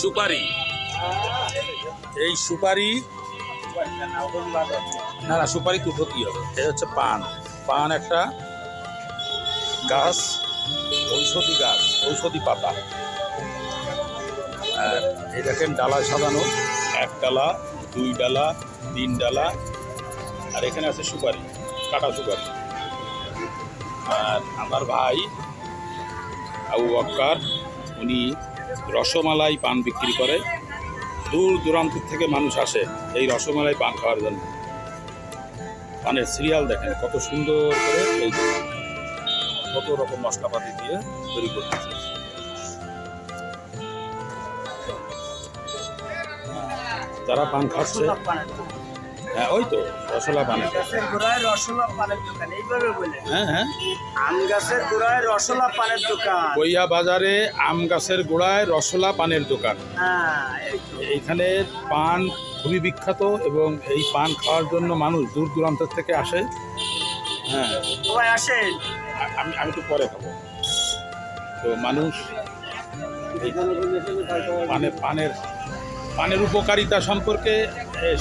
সুপারি। এই সুপারি না না, সুপারি তো হতেই হবে? এটা হচ্ছে পান। পান একটা গাছ, ঔষধি গাছ, ঔষধি পাতা। আর এই দেখেন ডালায় সাজানো। এক ডালা, দুই ডালা, তিন ডালা, আর এখানে আছে সুপারি, কাটা সুপারি। আর আমার ভাই আবু বক্কার, উনি রসমালাই পান বিক্রি করে। দূর দূরান্ত থেকে মানুষ আসে এই রসমালাই পান খাওয়ার জন্য। পানের সিরিয়াল দেখেন, কত সুন্দর করে এই কত রকম মশলাপাতি দিয়ে তৈরি করতেছে। যারা পান খাচ্ছে হ্যাঁ ওই তো রসলা পান গাছের গোড়ায় রসলা পানের দোকান এইভাবে বলে। হ্যাঁ হ্যাঁ। আম গাছের গোড়ায় রসলা পানের দোকান। বাজারে আম গাছের গোড়ায় রসলা পানের দোকান। হ্যাঁ এইখানে পান খুবই বিখ্যাত এবং এই পান খাওয়ার জন্য মানুষ দূর দূরান্ত থেকে আসে। হ্যাঁ। সবাই আসেন আ- আমি আমি তো পরে খাব। তো মানুষ এই পানের পানের পানের উপকারিতা সম্পর্কে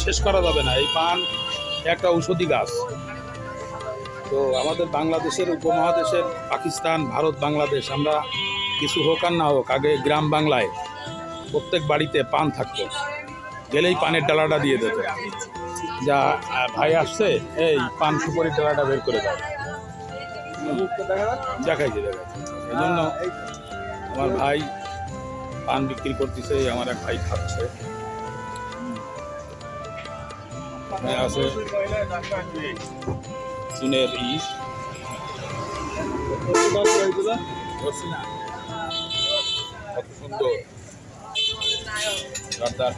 শেষ করা যাবে না। এই পান একটা ঔষধি গাছ। তো আমাদের বাংলাদেশের উপমহাদেশের পাকিস্তান ভারত বাংলাদেশ আমরা কিছু হোক আর না হোক আগে গ্রাম বাংলায় প্রত্যেক বাড়িতে পান থাকতো। গেলেই পানের ডালাটা দিয়ে দিত। যা ভাই আসছে এই পান সুপারির ডালাটা বের করে দাও। দেখাইছে দেখাইছে। এই জন্য আমার ভাই পান বিক্রি করতেছে আমার এক ভাই খাচ্ছে। আছে চুনের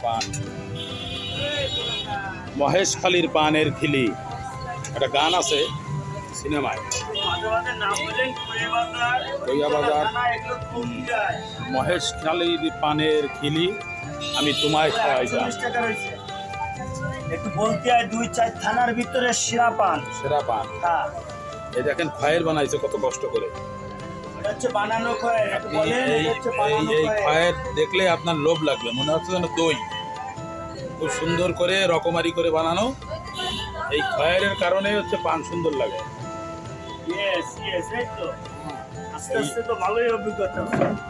পান মহেশ খালির পানের খিলি একটা গান আছে সিনেমায়? মহেশ খালির পানের খিলি, আমি তোমায় খাওয়াই রয়েছে একটু বলতে হয় দুই চার থানার ভিতরে শিরা পান। সেরা পান। হ্যাঁ। এই দেখেন খয়ের বানাইছে কত কষ্ট করে। হচ্ছে বানানো এই এই খয়ের দেখলে আপনার লোভ লাগবে মনে হচ্ছে যেন দই। খুব সুন্দর করে রকমারি করে বানানো। এই খয়ের কারণে হচ্ছে পান সুন্দর লাগে। অভিজ্ঞতা।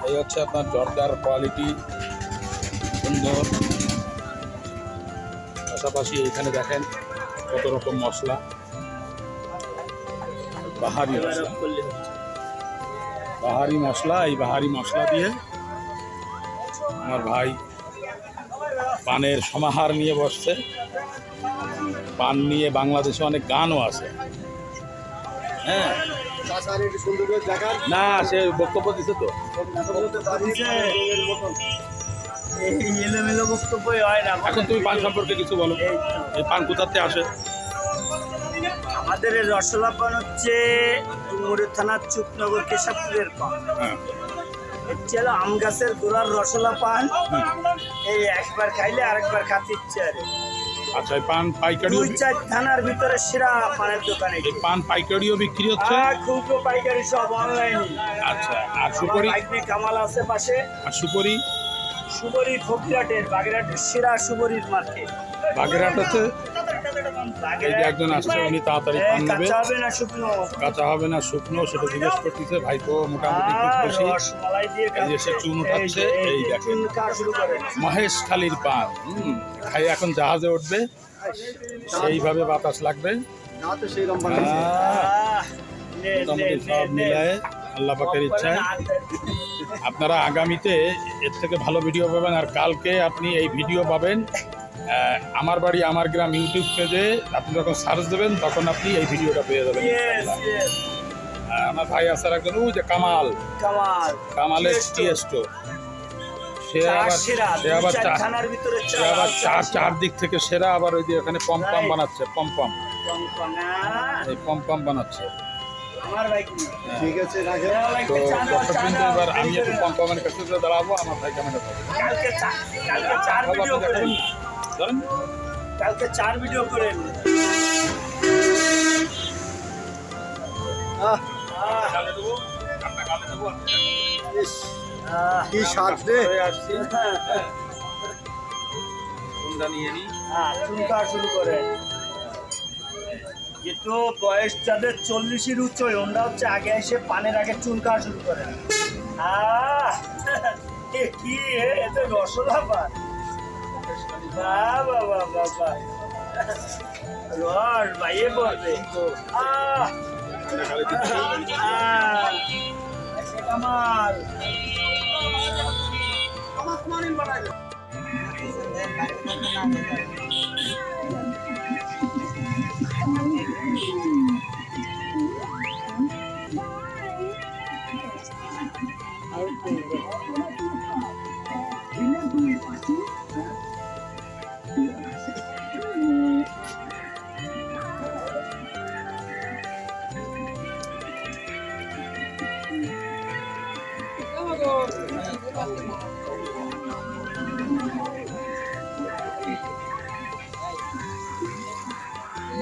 এই হচ্ছে আপনার জর্দার কোয়ালিটি। সুন্দর। পাশাপাশি এখানে দেখেন কত রকম মশলা। বাহারি মশলা। বাহারি মশলা, এই বাহারি মশলা দিয়ে আমার ভাই পানের সমাহার নিয়ে বসছে। পান নিয়ে বাংলাদেশে অনেক গানও আছে। হ্যাঁ। না, সে বক্তব্য দিছে তো। এলোমেলো বক্তব্যই হয় না। এখন তুমি পান সম্পর্কে কিছু বলো। এই পান কোথাতে আসে? আমাদের রসলা পান হচ্ছে মুড়ি থানার চুপনগর কেশবপুরের পান। হ্যাঁ। হচ্ছে হলো আম গাছের গোড়ার রসলা পান। এই একবার খাইলে আরেকবার খাতে ইচ্ছে আর আচ্ছা এই পান পাইকারিও দুই চার থানার ভিতরে সেরা পানের দোকানে এই পান পাইকারিও বিক্রি হচ্ছে? খুচরো পাইকারি সব অনলাইনে আচ্ছা আর সুপারি? কামাল আছে পাশে। আর সুপারি? সুবরি ফকিরাটের বাগেরহাটের সেরা সুবরির মার্কেট। বাগেরহাট হচ্ছে এই যে একজন আসছে উনি তাড়াতাড়ি পান নেবে। কাঁচা হবে না শুকনো? কাঁচা হবে না শুকনো সেটা জিজ্ঞেস করতেছে ভাইপো মোটামুটি খুব আর খুশি এই যে সে চুন উঠাচ্ছে, এই দেখেন। চুন খাওয়া শুরু করে। মহেশ খালির পান। হুম, খাই এখন জাহাজে উঠবে। সেইভাবে বাতাস লাগবে। মোটামুটি সব মিলায় আল্লাহ পাকের ইচ্ছায়। আপনারা আগামীতে এর থেকে ভালো ভিডিও পাবেন আর কালকে আপনি এই ভিডিও পাবেন আমার বাড়ি আমার গ্রাম ইউটিউব পেজে আপনি যখন সার্চ দেবেন তখন আপনি এই ভিডিওটা পেয়ে যাবেন আমার ভাই আসার একজন ওই যে কামাল। কামাল। কামালের Yes, টি তো। সে আবার সেরা, সে আবার চার থেকে সেরা আবার ওই যে এখানে পম পম বানাচ্ছে পম পম এই পম পম বানাচ্ছে। ঠিক আছে রাখে তো দর্শক চা এবার আমি একটু করে পম কাছে দাঁড়াবো আমার ভাই ক্যামেরা কালকে চার ভিডিও ধরেন। কালকে চার ইস, কি স্বাদ রে। আসছি। নিয়ে হ্যাঁ শুরু করে। কিন্তু বয়স যাদের চল্লিশের উচ্চ ওনরা হচ্ছে আগে এসে পানের আগে চুল খাওয়া শুরু করে। কি এ এ তো রসলা পান বাহ বাহ বাহ রস ভাইয়ে বলবে আহ! এটা গালে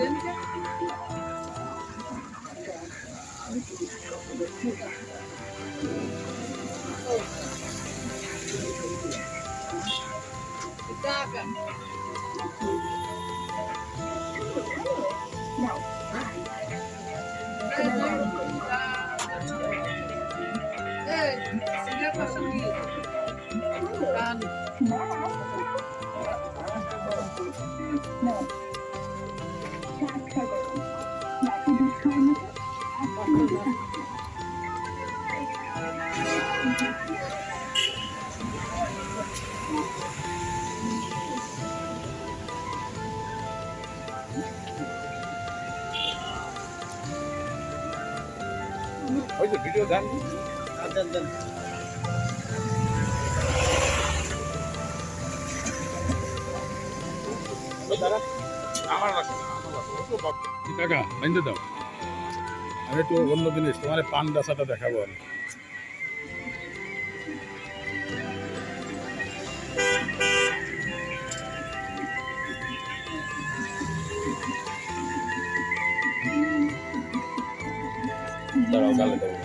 দিচ্ছি আহ, এসে কামাল ওই যে ভিডিও দেন ওই দাঁড়া। আমার রাখো টাকা বাইন্দে দাও। আমি একটু অন্য জিনিস, তোমার পান বেচাটা দেখাবো আমি। দাঁড়াও, গালে দেবো